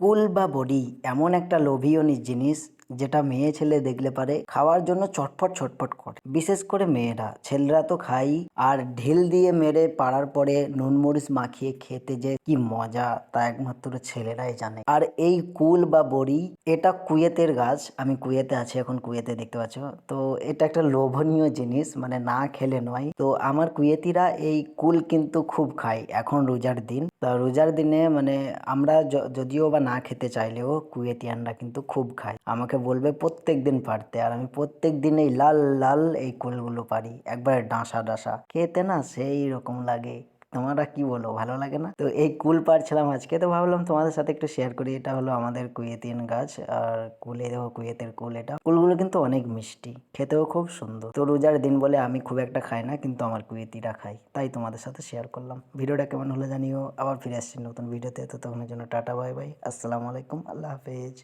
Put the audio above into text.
কুল বা বড়ি এমন একটা লোভীয় জিনিস যেটা মেয়ে ছেলে দেখলে পারে, খাওয়ার জন্য চটপট ছটপট করে। বিশেষ করে মেয়েরা। ছেলেরা তো খাই, আর ঢিল দিয়ে মেরে পাড়ার পরে নুন মরিচ মাখিয়ে খেতে যে কি মজা, তা একমাত্র ছেলেরাই জানে। আর এই কুল বা বড়ি, এটা কুয়েতের গাছ। আমি কুয়েতে আছি, এখন কুয়েতে দেখতে পাচ্ছ। তো এটা একটা লোভনীয় জিনিস মানে না খেলে নয়। তো আমার কুয়েতিরা এই কুল কিন্তু খুব খায়, এখন রোজার দিন। তা রোজার দিনে মানে আমরা যদিও বা না খেতে চাইলেও কুয়েতিয়ানরা কিন্তু খুব খায়। আমাকে বলবে, প্রত্যেক দিন পারতে। আর আমি প্রত্যেক দিন এই লাল লাল এই কুলগুলো পারি, একবারে ডাঁসা ডাঁসা। খেতে না সেই রকম লাগে। তোমরা কি বলো, ভালো লাগে না? তো এই কুল পারছিলাম আজকে, তো ভাবলাম তোমাদের সাথে একটু শেয়ার করি। এটা হলো আমাদের কুয়েতিয়ান গাছ, আর কুলে দেখো কুয়েতের কুল এটা। কুলগুলো কিন্তু অনেক মিষ্টি, খেতেও খুব সুন্দর। তো রোজার দিন বলে আমি খুব একটা খাই না, কিন্তু আমার কুয়েতিরা খাই তাই তোমাদের সাথে শেয়ার করলাম। ভিডিওটা কেমন হলো জানিও, আবার ফিরে আসছি নতুন ভিডিওতে তো তখনের জন্য টাটা, বাই বাই। আসসালামু আলাইকুম, আল্লাহ হাফেজ।